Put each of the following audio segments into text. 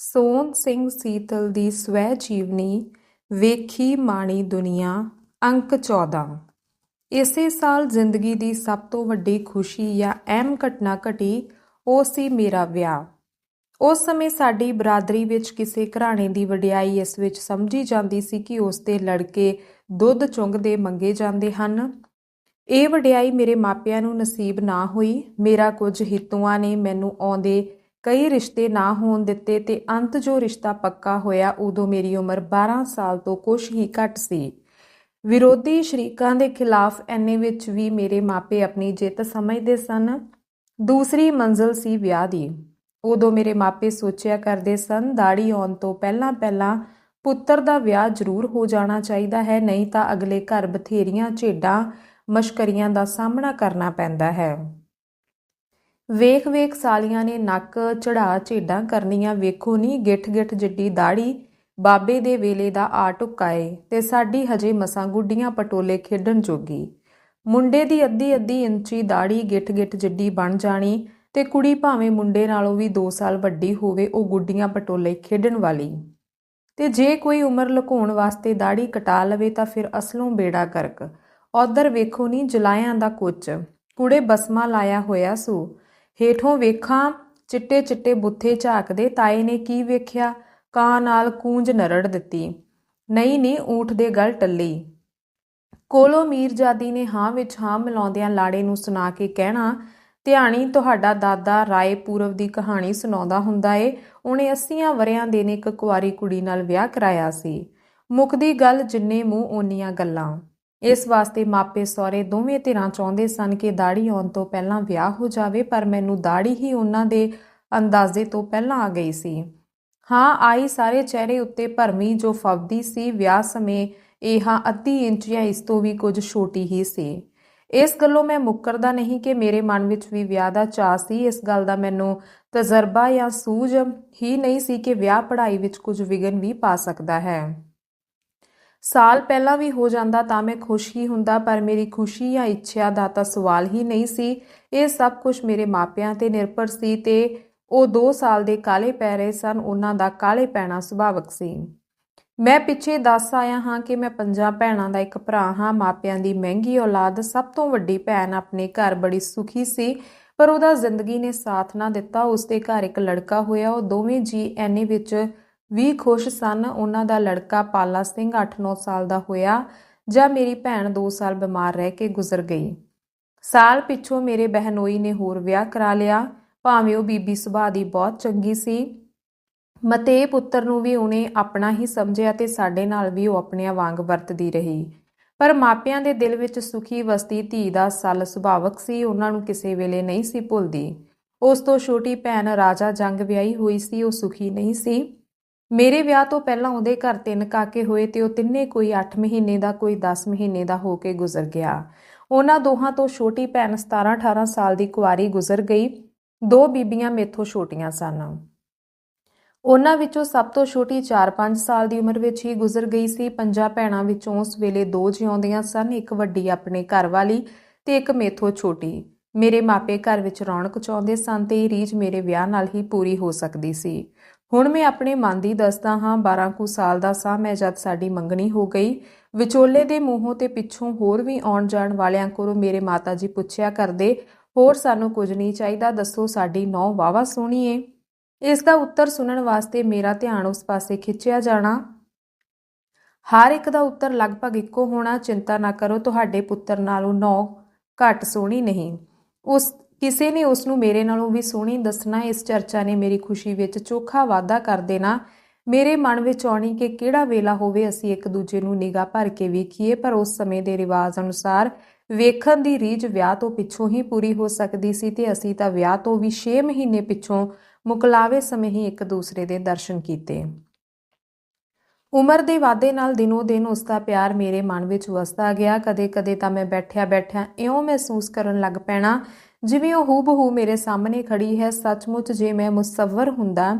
ਸੋਹਣ ਸਿੰਘ ਸੀਤਲ ਦੀ ਸਵੈ ਜੀਵਨੀ ਵੇਖੀ ਮਾਣੀ ਦੁਨੀਆ, ਅੰਕ 14 ਇਸੇ ਸਾਲ ਜ਼ਿੰਦਗੀ ਦੀ ਸਭ ਤੋਂ ਵੱਡੀ ਖੁਸ਼ੀ ਜਾਂ ਅਹਿਮ ਘਟਨਾ ਘਟੀ, ਉਹ ਸੀ ਮੇਰਾ ਵਿਆਹ। ਉਸ ਸਮੇਂ ਸਾਡੀ ਬਰਾਦਰੀ ਵਿੱਚ ਕਿਸੇ ਘਰਾਣੇ ਦੀ ਵਡਿਆਈ ਇਸ ਵਿੱਚ ਸਮਝੀ ਜਾਂਦੀ ਸੀ ਕਿ ਉਸ ਦੇ ਲੜਕੇ ਦੁੱਧ ਚੁੰਗਦੇ ਮੰਗੇ ਜਾਂਦੇ ਹਨ। ਇਹ ਵਡਿਆਈ ਮੇਰੇ ਮਾਪਿਆਂ ਨੂੰ ਨਸੀਬ ਨਾ ਹੋਈ, ਮੇਰਾ ਕੁਝ ਹਿੱਤੂਆਂ ਨੇ ਮੈਨੂੰ ਆਉਂਦੇ ਕਈ ਰਿਸ਼ਤੇ ਨਾ ਹੋਣ ਦਿੱਤੇ ਤੇ ਅੰਤ ਜੋ ਰਿਸ਼ਤਾ ਪੱਕਾ ਹੋਇਆ, ਉਦੋਂ ਮੇਰੀ ਉਮਰ 12 ਸਾਲ ਤੋਂ ਕੁਝ ਹੀ ਘੱਟ ਸੀ। ਵਿਰੋਧੀ ਸ਼ਰੀਕਾਂ ਦੇ ਖਿਲਾਫ ਐਨੇ ਵਿੱਚ ਵੀ ਮੇਰੇ ਮਾਪੇ ਆਪਣੀ ਜਿੱਤ ਸਮਝਦੇ ਸਨ। ਦੂਸਰੀ ਮੰਜ਼ਲ ਸੀ ਵਿਆਹ ਦੀ। ਉਦੋਂ ਮੇਰੇ ਮਾਪੇ ਸੋਚਿਆ ਕਰਦੇ ਸਨ ਦਾੜੀ ਆਉਣ ਤੋਂ ਪਹਿਲਾਂ ਪਹਿਲਾਂ ਪੁੱਤਰ ਦਾ ਵਿਆਹ ਜ਼ਰੂਰ ਹੋ ਜਾਣਾ ਚਾਹੀਦਾ ਹੈ, ਨਹੀਂ ਤਾਂ ਅਗਲੇ ਘਰ ਬਥੇਰੀਆਂ ਝੇਡਾਂ, ਮਸ਼ਕਰੀਆਂ ਦਾ ਸਾਹਮਣਾ ਕਰਨਾ ਪੈਂਦਾ ਹੈ। ਵੇਖ ਵੇਖ ਸਾਲੀਆਂ ਨੇ ਨੱਕ ਚੜਾ ਝੇਡਾਂ ਕਰਨੀਆਂ, ਵੇਖੋ ਨਹੀਂ ਗਿੱਠ ਗਿੱਠ ਜਿੱਡੀ ਦਾੜੀ ਬਾਬੇ ਦੇ ਵੇਲੇ ਦਾ ਆ ਟੁਕਾਏ ਤੇ ਸਾਡੀ ਹਜੇ ਮਸਾਂ ਗੁੱਡੀਆਂ ਪਟੋਲੇ ਖੇਡਣ ਜੋਗੀ। ਮੁੰਡੇ ਦੀ ਅੱਧੀ ਅੱਧੀ ਇੰਚੀ ਦਾੜੀ ਗਿੱਠ ਗਿੱਠ ਜਿੱਡੀ ਬਣ ਜਾਣੀ ਤੇ ਕੁੜੀ ਭਾਵੇਂ ਮੁੰਡੇ ਨਾਲੋਂ ਵੀ 2 ਸਾਲ ਵੱਡੀ ਹੋਵੇ, ਉਹ ਗੁੱਡੀਆਂ ਪਟੋਲੇ ਖੇਡਣ ਵਾਲੀ। ਤੇ ਜੇ ਕੋਈ ਉਮਰ ਲੁਕਾਉਣ ਵਾਸਤੇ ਦਾੜੀ ਕਟਾ ਲਵੇ ਤਾਂ ਫਿਰ ਅਸਲੋਂ ਬੇੜਾ ਕਰਕ। ਉਧਰ ਵੇਖੋ ਨਹੀਂ ਜਲਾਇਆਂ ਦਾ ਕੁੱਚ। ਕੁੜੇ ਬਸਮਾ ਲਾਇਆ ਹੋਇਆ ਸੂ। ਹੇਠੋਂ ਵੇਖਾਂ, ਚਿੱਟੇ ਚਿੱਟੇ ਬੁੱਥੇ ਝਾਕਦੇ ਤਾਏ ਨੇ ਕੀ ਵੇਖਿਆ? ਕਾਂ ਨਾਲ ਕੂੰਜ ਨਰੜ ਦਿੱਤੀ। ਨਹੀਂ ਨਹੀਂ, ਊਠ ਦੇ ਗਲ ਟੱਲੀ। ਕੋਲੋ ਮੀਰਜ਼ਾਦੀ ਨੇ ਹਾਂ ਵਿੱਚ ਹਾਂ ਮਿਲਾਉਂਦਿਆਂ ਲਾੜੇ ਨੂੰ ਸੁਣਾ ਕੇ ਕਹਿਣਾ, ਧਿਆਣੀ, ਤੁਹਾਡਾ ਦਾਦਾ ਰਾਏ ਪੂਰਵ ਦੀ ਕਹਾਣੀ ਸੁਣਾਉਂਦਾ ਹੁੰਦਾ ਏ। ਉਹਨੇ 80 ਵਰਿਆਂ ਦੇ ਨੇ ਇੱਕ ਕੁਆਰੀ ਕੁੜੀ ਨਾਲ ਵਿਆਹ ਕਰਾਇਆ ਸੀ। ਮੁਕਦੀ ਗੱਲ ਜਿੰਨੇ ਮੂੰਹ ਓਨੀਆਂ ਗੱਲਾਂ। ਇਸ ਵਾਸਤੇ ਮਾਪੇ ਸਹੁਰੇ ਦੋਵੇਂ ਧਿਰਾਂ ਚਾਹੁੰਦੇ ਸਨ ਕਿ ਦਾੜੀ ਆਉਣ ਤੋਂ ਪਹਿਲਾਂ ਵਿਆਹ ਹੋ ਜਾਵੇ, ਪਰ ਮੈਨੂੰ ਦਾੜੀ ਹੀ ਉਹਨਾਂ ਦੇ ਅੰਦਾਜ਼ੇ ਤੋਂ ਪਹਿਲਾਂ ਆ ਗਈ ਸੀ। ਹਾਂ, ਆਈ ਸਾਰੇ ਚਿਹਰੇ ਉੱਤੇ ਭਰਮੀ ਜੋ ਫਵਦੀ ਸੀ, ਵਿਆਹ ਸਮੇਂ ਇਹ ਹਾਂ ਅੱਧੀ ਇੰਚ ਜਾਂ ਇਸ ਤੋਂ ਵੀ ਕੁਝ ਛੋਟੀ ਹੀ ਸੀ। ਇਸ ਗੱਲੋਂ ਮੈਂ ਮੁੱਕਰਦਾ ਨਹੀਂ ਕਿ ਮੇਰੇ ਮਨ ਵਿੱਚ ਵੀ ਵਿਆਹ ਦਾ ਚਾਅ ਸੀ। ਇਸ ਗੱਲ ਦਾ ਮੈਨੂੰ ਤਜਰਬਾ ਜਾਂ ਸੂਝ ਹੀ ਨਹੀਂ ਸੀ ਕਿ ਵਿਆਹ ਪੜ੍ਹਾਈ ਵਿੱਚ ਕੁਝ ਵਿਗਨ ਵੀ ਪਾ ਸਕਦਾ ਹੈ। ਸਾਲ ਪਹਿਲਾਂ ਵੀ ਹੋ ਜਾਂਦਾ ਤਾਂ ਮੈਂ ਖੁਸ਼ ਹੀ ਹੁੰਦਾ, ਪਰ ਮੇਰੀ ਖੁਸ਼ੀ ਜਾਂ ਇੱਛਾ ਦਾ ਤਾਂ ਸਵਾਲ ਹੀ ਨਹੀਂ ਸੀ। ਇਹ ਸਭ ਕੁਝ ਮੇਰੇ ਮਾਪਿਆਂ ਤੇ ਨਿਰਭਰ ਸੀ ਤੇ ਉਹ 2 ਸਾਲ ਦੇ ਕਾਲੇ ਪੈ ਰਹੇ ਸਨ, ਉਹਨਾਂ ਦਾ ਕਾਲੇ ਪੈਣਾ ਸੁਭਾਵਕ ਸੀ। ਮੈਂ ਪਿੱਛੇ ਦੱਸ ਆਇਆ ਹਾਂ ਕਿ ਮੈਂ ਪੰਜਾਂ ਭੈਣਾਂ ਦਾ ਇੱਕ ਭਰਾ ਹਾਂ। ਮਾਪਿਆਂ ਦੀ ਮਹਿੰਗੀ ਔਲਾਦ ਸਭ ਤੋਂ ਵੱਡੀ ਭੈਣ ਆਪਣੇ ਘਰ ਬੜੀ ਸੁਖੀ ਸੀ, ਪਰ ਉਹਦਾ ਜ਼ਿੰਦਗੀ ਨੇ ਸਾਥ ਨਾ ਦਿੱਤਾ। ਉਸ ਦੇ ਘਰ ਇੱਕ ਲੜਕਾ ਹੋਇਆ, ਉਹ ਦੋਵੇਂ ਜੀ ਐਨੇ ਵਿੱਚ ਵੀ ਖੁਸ਼ ਸਨ, ਉਹਨਾਂ ਦਾ ਲੜਕਾ ਪਾਲਾ ਸਿੰਘ 8-9 ਸਾਲ ਦਾ ਹੋਇਆ ਜਾਂ ਮੇਰੀ ਭੈਣ 2 ਸਾਲ ਬਿਮਾਰ ਰਹਿ ਕੇ ਗੁਜ਼ਰ ਗਈ। ਸਾਲ ਪਿੱਛੋਂ ਮੇਰੇ ਬਹਿਨੋਈ ਨੇ ਹੋਰ ਵਿਆਹ ਕਰਾ ਲਿਆ, ਭਾਵੇਂ ਉਹ ਬੀਬੀ ਸੁਭਾਅ ਦੀ ਬਹੁਤ ਚੰਗੀ ਸੀ। ਮਤੇ ਪੁੱਤਰ ਨੂੰ ਵੀ ਉਹਨੇ ਆਪਣਾ ਹੀ ਸਮਝਿਆ ਤੇ ਸਾਡੇ ਨਾਲ ਵੀ ਉਹ ਆਪਣਿਆਂ ਵਾਂਗ ਵਰਤਦੀ ਰਹੀ। ਪਰ ਮਾਪਿਆਂ ਦੇ ਦਿਲ ਵਿੱਚ ਸੁਖੀ ਵਸਤੀ ਧੀ ਦਾ ਸੱਲ ਸੁਭਾਵਕ ਸੀ, ਉਹਨਾਂ ਨੂੰ ਕਿਸੇ ਵੇਲੇ ਨਹੀਂ ਸੀ ਭੁੱਲਦੀ। ਉਸ ਤੋਂ ਛੋਟੀ ਭੈਣ ਰਾਜਾ ਜੰਗ ਵਿਆਹੀ ਹੋਈ ਸੀ, ਉਹ ਸੁਖੀ ਨਹੀਂ ਸੀ। ਮੇਰੇ ਵਿਆਹ ਤੋਂ ਪਹਿਲਾਂ ਉਹਦੇ ਘਰ ਤਿੰਨ ਕਾਕੇ ਹੋਏ ਤੇ ਉਹ ਤਿੰਨੇ ਕੋਈ 8 ਮਹੀਨੇ ਦਾ, ਕੋਈ 10 ਮਹੀਨੇ ਦਾ ਹੋ ਕੇ ਗੁਜ਼ਰ ਗਿਆ। ਉਹਨਾਂ ਦੋਹਾਂ ਤੋਂ ਛੋਟੀ ਭੈਣ 17 18 ਸਾਲ ਦੀ ਕੁਆਰੀ ਗੁਜ਼ਰ ਗਈ। ਦੋ ਬੀਬੀਆਂ ਮੇਥੋਂ ਛੋਟੀਆਂ ਸਨ। ਉਹਨਾਂ ਵਿੱਚੋਂ ਸਭ ਤੋਂ ਛੋਟੀ 4-5 ਸਾਲ ਦੀ ਉਮਰ ਵਿੱਚ ਹੀ ਗੁਜ਼ਰ ਗਈ ਸੀ। ਪੰਜਾਂ ਭੈਣਾਂ ਵਿੱਚੋਂ ਉਸ ਵੇਲੇ ਦੋ ਜਿਉਂਦੀਆਂ ਸਨ, ਇੱਕ ਵੱਡੀ ਆਪਣੇ ਘਰ ਵਾਲੀ ਤੇ ਇੱਕ ਮੇਥੋਂ ਛੋਟੀ। ਮੇਰੇ ਮਾਪੇ ਘਰ ਵਿੱਚ ਰੌਣਕ ਚਾਹੁੰਦੇ ਸਨ ਤੇ ਇਹ ਰੀਝ ਮੇਰੇ ਵਿਆਹ ਨਾਲ ਹੀ ਪੂਰੀ ਹੋ ਸਕਦੀ ਸੀ। ਹੁਣ ਮੈਂ ਆਪਣੇ ਮਨ ਦੀ ਦੱਸਦਾ ਹਾਂ 12 ਕੁ ਸਾਲ ਦਾ ਸਾਂ ਮੈਂ ਜਦ ਸਾਡੀ ਮੰਗਣੀ ਹੋ ਗਈ। ਵਿਚੋਲੇ ਦੇ ਮੂੰਹੋਂ ਤੇ ਪਿੱਛੋਂ ਹੋਰ ਵੀ ਆਉਣ ਜਾਣ ਵਾਲਿਆਂ ਕੋਲੋਂ ਮੇਰੇ ਮਾਤਾ ਜੀ ਪੁੱਛਿਆ ਕਰਦੇ, ਹੋਰ ਸਾਨੂੰ ਕੁਝ ਨਹੀਂ ਚਾਹੀਦਾ, ਦੱਸੋ ਸਾਡੀ ਨੌ ਵਾਵਾ ਸੋਹਣੀ ਏ। ਇਸ ਦਾ ਉੱਤਰ ਸੁਣਨ ਵਾਸਤੇ ਮੇਰਾ ਧਿਆਨ ਉਸ ਪਾਸੇ ਖਿੱਚਿਆ ਜਾਣਾ। ਹਰ ਇੱਕ ਦਾ ਉੱਤਰ ਲਗਭਗ ਇੱਕੋ ਹੋਣਾ, ਚਿੰਤਾ ਨਾ ਕਰੋ, ਤੁਹਾਡੇ ਪੁੱਤਰ ਨਾਲੋਂ ਨੌ ਘੱਟ ਸੋਹਣੀ ਨਹੀਂ। ਉਸ ਕਿਸੇ ਨੇ ਉਸ ਨੂੰ ਮੇਰੇ ਨਾਲੋਂ ਵੀ ਸੋਹਣੀ ਦੱਸਣਾ, ਇਸ ਚਰਚਾ ਨੇ ਮੇਰੀ ਖੁਸ਼ੀ ਵਿੱਚ ਚੋਖਾ ਵਾਧਾ ਕਰ ਦੇਣਾ। ਮੇਰੇ ਮਨ ਵਿੱਚ ਆਉਣੀ ਕਿ ਕਿਹੜਾ ਵੇਲਾ ਹੋਵੇ, ਅਸੀਂ ਇੱਕ ਦੂਜੇ ਨੂੰ ਨਿਗਾਹ ਭਰ ਕੇ ਵੇਖੀਏ, ਪਰ ਉਸ ਸਮੇਂ ਦੇ ਰਿਵਾਜ ਅਨੁਸਾਰ ਵੇਖਣ ਦੀ ਰੀਝ ਵਿਆਹ ਤੋਂ ਪਿੱਛੋਂ ਹੀ ਪੂਰੀ ਹੋ ਸਕਦੀ ਸੀ ਤੇ ਅਸੀਂ ਤਾਂ ਵਿਆਹ ਤੋਂ ਵੀ 6 ਮਹੀਨੇ ਪਿੱਛੋਂ ਮੁਕਲਾਵੇ ਸਮੇਂ ਹੀ ਇੱਕ ਦੂਸਰੇ ਦੇ ਦਰਸ਼ਨ ਕੀਤੇ। ਉਮਰ ਦੇ ਵਾਧੇ ਨਾਲ ਦਿਨੋ ਦਿਨ ਉਸ ਦਾ ਪਿਆਰ ਮੇਰੇ ਮਨ ਵਿੱਚ ਵਸਦਾ ਗਿਆ। ਕਦੇ-ਕਦੇ ਤਾਂ ਮੈਂ ਬੈਠਿਆ-ਬੈਠਿਆ ਇਉਂ ਮਹਿਸੂਸ ਕਰਨ ਲੱਗ ਪੈਣਾ ਜਿਵੇਂ ਉਹ ਹੂਬਹੂ ਮੇਰੇ ਸਾਹਮਣੇ ਖੜੀ ਹੈ, ਸੱਚਮੁੱਚ ਜੇ ਮੈਂ ਮੁਸੱਵਰ ਹੁੰਦਾ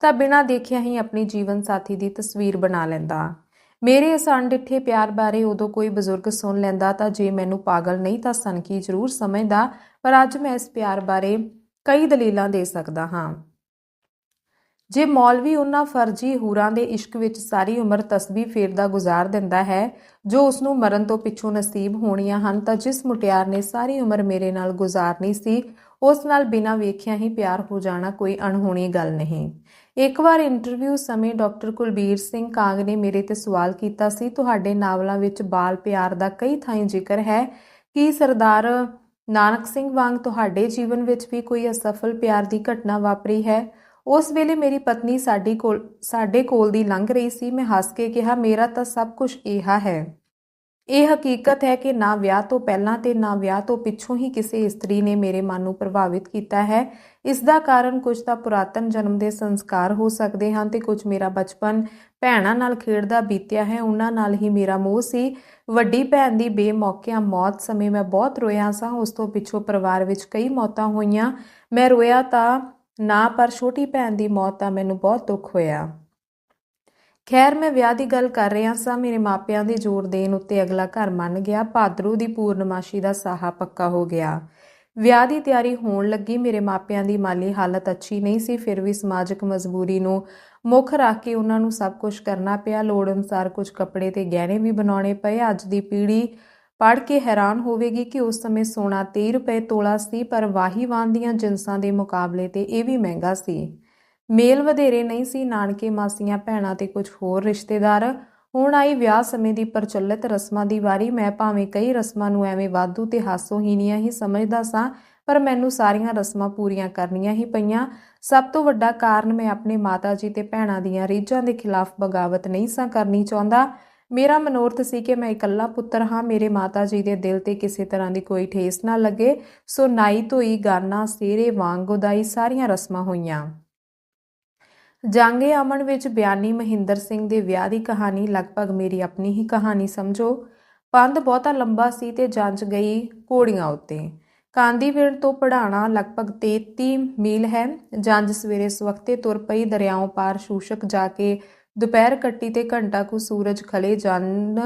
ਤਾਂ ਬਿਨਾਂ ਦੇਖਿਆ ਹੀ ਆਪਣੀ ਜੀਵਨ ਸਾਥੀ ਦੀ ਤਸਵੀਰ ਬਣਾ ਲੈਂਦਾ। ਮੇਰੇ ਇਸ ਅਣਡਿੱਠੇ ਪਿਆਰ ਬਾਰੇ ਉਦੋਂ ਕੋਈ ਬਜ਼ੁਰਗ ਸੁਣ ਲੈਂਦਾ ਤਾਂ ਜੇ ਮੈਨੂੰ ਪਾਗਲ ਨਹੀਂ ਤਾਂ ਸਨਕੀ ਜ਼ਰੂਰ ਸਮਝਦਾ, ਪਰ ਅੱਜ ਮੈਂ ਇਸ ਪਿਆਰ ਬਾਰੇ ਕਈ ਦਲੀਲਾਂ ਦੇ ਸਕਦਾ ਹਾਂ। ਜੇ ਮੌਲਵੀ ਉਹਨਾਂ ਫਰਜ਼ੀ ਹੂਰਾਂ ਦੇ ਇਸ਼ਕ ਵਿੱਚ ਸਾਰੀ ਉਮਰ ਤਸਬੀਹ ਫੇਰਦਾ ਗੁਜ਼ਾਰ ਦਿੰਦਾ ਹੈ, ਜੋ ਉਸ ਨੂੰ ਮਰਨ ਤੋਂ ਪਿੱਛੋਂ ਨਸੀਬ ਹੋਣੀਆਂ ਹਨ, ਤਾਂ ਜਿਸ ਮੁਟਿਆਰ ਨੇ ਸਾਰੀ ਉਮਰ ਮੇਰੇ ਨਾਲ ਗੁਜ਼ਾਰਨੀ ਸੀ, ਉਸ ਨਾਲ ਬਿਨਾਂ ਵੇਖਿਆ ਹੀ ਪਿਆਰ ਹੋ ਜਾਣਾ ਕੋਈ ਅਣਹੋਣੀ ਗੱਲ ਨਹੀਂ। ਇੱਕ ਵਾਰ ਇੰਟਰਵਿਊ ਸਮੇਂ ਡਾਕਟਰ ਕੁਲਬੀਰ ਸਿੰਘ ਕਾਂਗ ਨੇ ਮੇਰੇ ਤੇ ਸਵਾਲ ਕੀਤਾ ਸੀ, ਤੁਹਾਡੇ ਨਾਵਲਾਂ ਵਿੱਚ ਬਾਲ ਪਿਆਰ ਦਾ ਕਈ ਥਾਈਂ ਜ਼ਿਕਰ ਹੈ? ਕੀ ਸਰਦਾਰ ਨਾਨਕ ਸਿੰਘ ਵਾਂਗ ਤੁਹਾਡੇ ਜੀਵਨ ਵਿੱਚ ਵੀ ਕੋਈ ਅਸਫਲ ਪਿਆਰ ਦੀ ਘਟਨਾ ਵਾਪਰੀ ਹੈ? ਉਸ ਵੇਲੇ ਮੇਰੀ ਪਤਨੀ ਸਾਡੀ ਕੋਲ, ਸਾਡੇ ਕੋਲ ਦੀ ਲੰਘ ਰਹੀ ਸੀ। ਮੈਂ ਹੱਸ ਕੇ ਕਿਹਾ, ਮੇਰਾ ਤਾਂ ਸਭ ਕੁਝ ਇਹਾ ਹੈ। ਇਹ ਹਕੀਕਤ ਹੈ ਕਿ ਨਾ ਵਿਆਹ ਤੋਂ ਪਹਿਲਾਂ ਤੇ ਨਾ ਵਿਆਹ ਤੋਂ ਪਿੱਛੋਂ ਹੀ ਕਿਸੇ ਇਸਤਰੀ ਨੇ ਮੇਰੇ ਮਨ ਨੂੰ ਪ੍ਰਭਾਵਿਤ ਕੀਤਾ ਹੈ। ਇਸ ਦਾ ਕਾਰਨ ਕੁਝ ਤਾਂ ਪੁਰਾਤਨ ਜਨਮ ਦੇ ਸੰਸਕਾਰ ਹੋ ਸਕਦੇ ਹਨ ਤੇ ਕੁਝ ਮੇਰਾ ਬਚਪਨ ਭੈਣਾਂ ਨਾਲ ਖੇਡਦਾ ਬੀਤਿਆ ਹੈ। ਉਹਨਾਂ ਨਾਲ ਹੀ ਮੇਰਾ ਮੋਹ ਸੀ। ਵੱਡੀ ਭੈਣ ਦੀ ਬੇਮੌਕਿਆਂ ਮੌਤ ਸਮੇਂ ਮੈਂ ਬਹੁਤ ਰੋਇਆ ਸਾਂ। ਉਸ ਤੋਂ ਪਿੱਛੋਂ ਪਰਿਵਾਰ ਵਿੱਚ ਕਈ ਮੌਤਾਂ ਹੋਈਆਂ। ਮੈਂ ਰੋਇਆ ਤਾਂ ਨਾ, ਪਰ ਛੋਟੀ ਭੈਣ ਦੀ ਮੌਤ ਦਾ ਮੈਨੂੰ ਬਹੁਤ ਦੁੱਖ ਹੋਇਆ। ਖੈਰ, ਮੈਂ ਵਿਆਹ ਦੀ ਗੱਲ ਕਰ ਰਿਹਾ ਸਾਂ। ਮੇਰੇ ਮਾਪਿਆਂ ਦੇ ਜ਼ੋਰ ਦੇਣ ਉੱਤੇ ਅਗਲਾ ਘਰ ਮੰਨ ਗਿਆ। ਭਾਦਰੂ ਦੀ ਪੂਰਨਮਾਸ਼ੀ ਦਾ ਸਾਹਾ ਪੱਕਾ ਹੋ ਗਿਆ। ਵਿਆਹ ਦੀ ਤਿਆਰੀ ਹੋਣ ਲੱਗੀ। ਮੇਰੇ ਮਾਪਿਆਂ ਦੀ ਮਾਲੀ ਹਾਲਤ ਅੱਛੀ ਨਹੀਂ ਸੀ। ਫਿਰ ਵੀ ਸਮਾਜਿਕ ਮਜਬੂਰੀ ਨੂੰ ਮੁੱਖ ਰੱਖ ਕੇ ਉਹਨਾਂ ਨੂੰ ਸਭ ਕੁਝ ਕਰਨਾ ਪਿਆ। ਲੋੜ ਅਨੁਸਾਰ ਕੁਝ ਕੱਪੜੇ ਤੇ ਗਹਿਣੇ ਵੀ ਬਣਾਉਣੇ ਪਏ। ਅੱਜ ਦੀ ਪੀੜ੍ਹੀ ਪੜ ਕੇ ਹੈਰਾਨ ਹੋਵੇਗੀ ਕਿ ਉਸ ਸਮੇਂ ਸੋਨਾ 23 ਰੁਪਏ ਤੋਲਾ ਸੀ, ਪਰ ਵਾਹੀਵਾਨ ਦੀਆਂ ਜਿੰਸਾਂ ਦੇ ਮੁਕਾਬਲੇ ਤੇ ਇਹ ਵੀ ਮਹਿੰਗਾ ਸੀ। ਮੇਲ ਵਧੇਰੇ ਨਹੀਂ ਸੀ, ਨਾਨਕੇ ਮਾਸੀਆਂ, ਭੈਣਾਂ ਤੇ ਕੁਝ ਹੋਰ ਰਿਸ਼ਤੇਦਾਰ। ਹੁਣ ਆਈ ਵਿਆਹ ਸਮੇਂ ਦੀ ਪ੍ਰਚਲਿਤ ਰਸਮਾਂ ਦੀ ਵਾਰੀ, ਮੈਂ ਭਾਵੇਂ ਕਈ ਰਸਮਾਂ ਨੂੰ ਐਵੇਂ ਵਾਧੂ ਤੇ ਹਾਸੋਹੀਣੀਆਂ ਹੀ ਸਮਝਦਾ ਸਾਂ, ਪਰ ਮੈਨੂੰ ਸਾਰੀਆਂ ਰਸਮਾਂ ਪੂਰੀਆਂ ਕਰਨੀਆਂ ਹੀ ਪਈਆਂ। ਸਭ ਤੋਂ ਵੱਡਾ ਕਾਰਨ ਮੈਂ ਆਪਣੇ ਮਾਤਾ ਜੀ ਤੇ ਭੈਣਾਂ ਦੀਆਂ ਰੀਝਾਂ ਦੇ ਖਿਲਾਫ ਬਗਾਵਤ ਨਹੀਂ ਸਾਂ ਕਰਨੀ ਚਾਹੁੰਦਾ। ਮੇਰਾ ਮਨੋਰਥ ਸੀ ਕਿ ਮੈਂ ਇਕੱਲਾ ਪੁੱਤਰ ਹਾਂ, ਮੇਰੇ ਮਾਤਾ ਜੀ ਦੇ ਦਿਲ ਤੇ ਕਿਸੇ ਤਰ੍ਹਾਂ ਦੀ ਕੋਈ ਠੇਸ ਨਾ ਲੱਗੇ। ਸੋ ਨਾਈ ਧੋਈ ਗਾਨਾ ਸੇਰੇ ਵਾਂਗ ਉਦਾਈ ਸਾਰੀਆਂ ਰਸਮਾਂ ਹੋਈਆਂ। ਜਾਂਗੇ ਅਮਨ ਵਿੱਚ ਬਿਆਨੀ ਮਹਿੰਦਰ ਸਿੰਘ ਦੇ ਵਿਆਹ ਦੀ ਕਹਾਣੀ ਲਗਭਗ ਮੇਰੀ ਆਪਣੀ ਹੀ ਕਹਾਣੀ, ਸਮਝੋ। ਪੰਧ ਬਹੁਤਾ ਲੰਬਾ ਸੀ ਤੇ ਜੰਜ ਗਈ ਘੋੜੀਆਂ ਉੱਤੇ। ਕਾਂਦੀਵਿੰਡ ਤੋਂ ਪੜਾਣਾ ਲਗਭਗ 33 ਮੀਲ ਹੈ। ਜੰਜ ਸਵੇਰੇ ਸਵਖਤੇ ਤੁਰ ਪਈ ਦਰਿਆਓਂ ਪਾਰ ਸ਼ੂਸ਼ਕ ਜਾ ਕੇ ਦੁਪਹਿਰ ਕੱਟੀ ਤੇ ਘੰਟਾ ਕੁ ਸੂਰਜ ਖਲੇ ਜਨ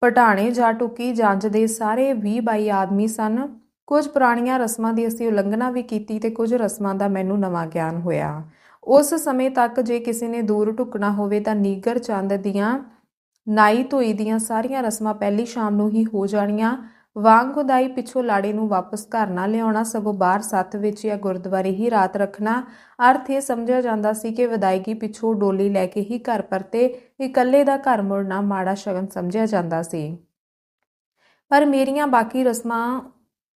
ਪਟਾਣੇ ਜਾ ਟੁਕੀ ਜੰਜ ਦੇ ਸਾਰੇ 20 22 ਆਦਮੀ ਸਨ। ਕੁਝ ਪੁਰਾਣੀਆਂ ਰਸਮਾਂ ਦੀ ਅਸੀਂ ਉਲੰਘਣਾ ਵੀ ਕੀਤੀ ਤੇ ਕੁਝ ਰਸਮਾਂ ਦਾ ਮੈਨੂੰ ਨਵਾਂ ਗਿਆਨ ਹੋਇਆ। ਉਸ ਸਮੇਂ ਤੱਕ ਜੇ ਕਿਸੇ ਨੇ ਦੂਰ ਢੁਕਣਾ ਹੋਵੇ ਤਾਂ ਨੀਗਰ ਚੰਦ ਦੀਆਂ ਨਾਈ ਧੋਈ ਦੀਆਂ ਸਾਰੀਆਂ ਰਸਮਾਂ ਪਹਿਲੀ ਸ਼ਾਮ ਨੂੰ ਹੀ ਹੋ ਜਾਣੀਆਂ। ਵਾਂਗ ਖੁਦਾਈ ਪਿੱਛੋਂ ਲਾੜੇ ਨੂੰ ਵਾਪਸ ਘਰ ਨਾ ਲਿਆਉਣਾ, ਸਗੋਂ ਬਾਹਰ ਸੱਤ ਵਿੱਚ ਜਾਂ ਗੁਰਦੁਆਰੇ ਹੀ ਰਾਤ ਰੱਖਣਾ। ਅਰਥ ਇਹ ਸਮਝਿਆ ਜਾਂਦਾ ਸੀ ਕਿ ਵਿਦਾਇਗੀ ਪਿੱਛੋਂ ਡੋਲੀ ਲੈ ਕੇ ਹੀ ਘਰ ਪਰਤੇ, ਇਕੱਲੇ ਦਾ ਘਰ ਮੁੜਨਾ ਮਾੜਾ ਸ਼ਗਨ ਸਮਝਿਆ ਜਾਂਦਾ ਸੀ। ਪਰ ਮੇਰੀਆਂ ਬਾਕੀ ਰਸਮਾਂ,